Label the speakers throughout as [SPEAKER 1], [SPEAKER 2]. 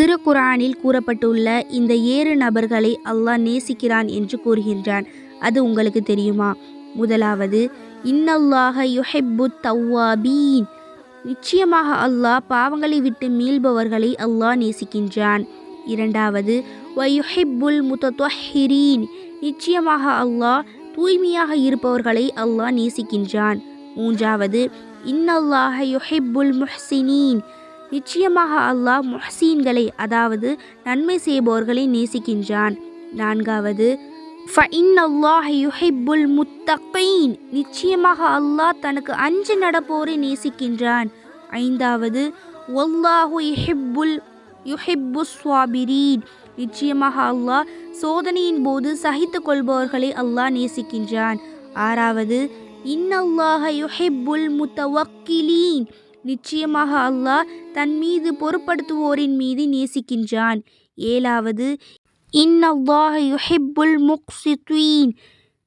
[SPEAKER 1] திருக்குரானில் கூறப்பட்டுள்ள இந்த ஏழு நபர்களை அல்லாஹ் நேசிக்கிறான் என்று கூறுகின்றான். அது உங்களுக்கு தெரியுமா? முதலாவது இன்னல்லாஹ யுஹெப்பு தவ்வாபீன் நிச்சயமாக அல்லாஹ் பாவங்களை விட்டு மீள்பவர்களை அல்லாஹ் நேசிக்கின்றான். இரண்டாவது வயுஹிப்புல் முத்தொஹிரீன் நிச்சயமாக அல்லாஹ் தூய்மையாக இருப்பவர்களை அல்லாஹ் நேசிக்கின்றான். மூன்றாவது இன்னல்லாஹ யுஹிப்புல் முஹ்சினீன். நிச்சயமாக அல்லாஹ் முஹ்சீன்களை அதாவது நன்மை செய்பவர்களை நேசிக்கின்றான். நான்காவது ஃபஇன்னல்லாஹ யுஹிப்புல் முத்தகீன். நிச்சயமாக அல்லாஹ் தனக்கு அஞ்சு நடப்போரை நேசிக்கின்றான். ஐந்தாவது வல்லாஹு யுஹிப்புல் யுஹிப்பு ஸ்வாபிரீன் நிச்சயமாக அல்லாஹ் சோதனையின் போது சகித்து கொள்பவர்களை அல்லாஹ் நேசிக்கின்றான். ஆறாவது இன்னல்லாஹ யுஹிப்புல் முத்தவக்கிலீன். நிச்சயமாக அல்லாஹ் தன் மீது பொறுப்படுத்துவோரின் மீது நேசிக்கின்றான். ஏழாவது இன்னல்லாஹ யுஹிப்புல் முக்சித்வீன்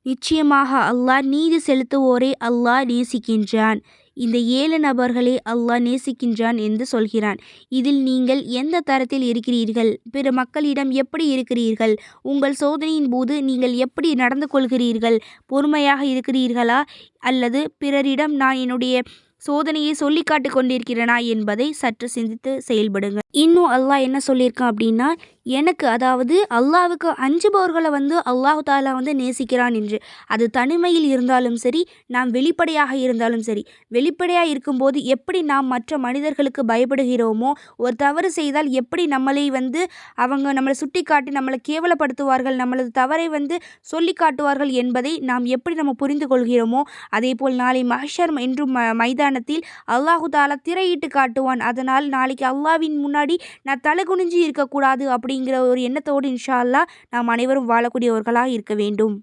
[SPEAKER 1] நிச்சயமாக அல்லாஹ் நீதி செலுத்துவோரை அல்லாஹ் நேசிக்கின்றான். இந்த ஏழு நபர்களை அல்லாஹ் நேசிக்கின்றான் என்று சொல்கிறான். இதில் நீங்கள் எந்த தரத்தில் இருக்கிறீர்கள்? பிற மக்களிடம் எப்படி இருக்கிறீர்கள்? உங்கள் சோதனையின் போது நீங்கள் எப்படி நடந்து கொள்கிறீர்கள்? பொறுமையாக இருக்கிறீர்களா? அல்லது பிறரிடம் நான் என்னுடைய சோதனையை சொல்லி காட்டு கொண்டிருக்கிறனா என்பதை சற்று சிந்தித்து செயல்படுங்க இன்னும் அல்லாஹ் என்ன சொல்லியிருக்கான் அப்படின்னா எனக்கு அதாவது அல்லாவுக்கு அஞ்சுபவர்களை வந்து அல்லாஹு தாலா வந்து நேசிக்கிறான் என்று. அது தனிமையில் இருந்தாலும் சரி நாம் வெளிப்படையாக இருந்தாலும் சரி. வெளிப்படையாக இருக்கும்போது எப்படி நாம் மற்ற மனிதர்களுக்கு பயப்படுகிறோமோ ஒரு தவறு செய்தால் எப்படி நம்மளை வந்து அவங்க நம்மளை சுட்டி காட்டி நம்மளை கேவலப்படுத்துவார்கள் நம்மளது தவறை வந்து சொல்லி காட்டுவார்கள் என்பதை நாம் எப்படி நம்ம புரிந்து கொள்கிறோமோ அதே போல் நாளை மஹஷர் என்றும் ம மைதானத்தில் அல்லாஹு தாலா திரையிட்டு காட்டுவான். அதனால் நாளைக்கு அல்லாவின் முன்னாடி நான் தலை குனிஞ்சு இருக்கக்கூடாது அப்படி அப்படிங்கிற ஒரு எண்ணத்தோடு இன்ஷா அல்லா நாம் அனைவரும் வாழக்கூடியவர்களாக இருக்க வேண்டும்.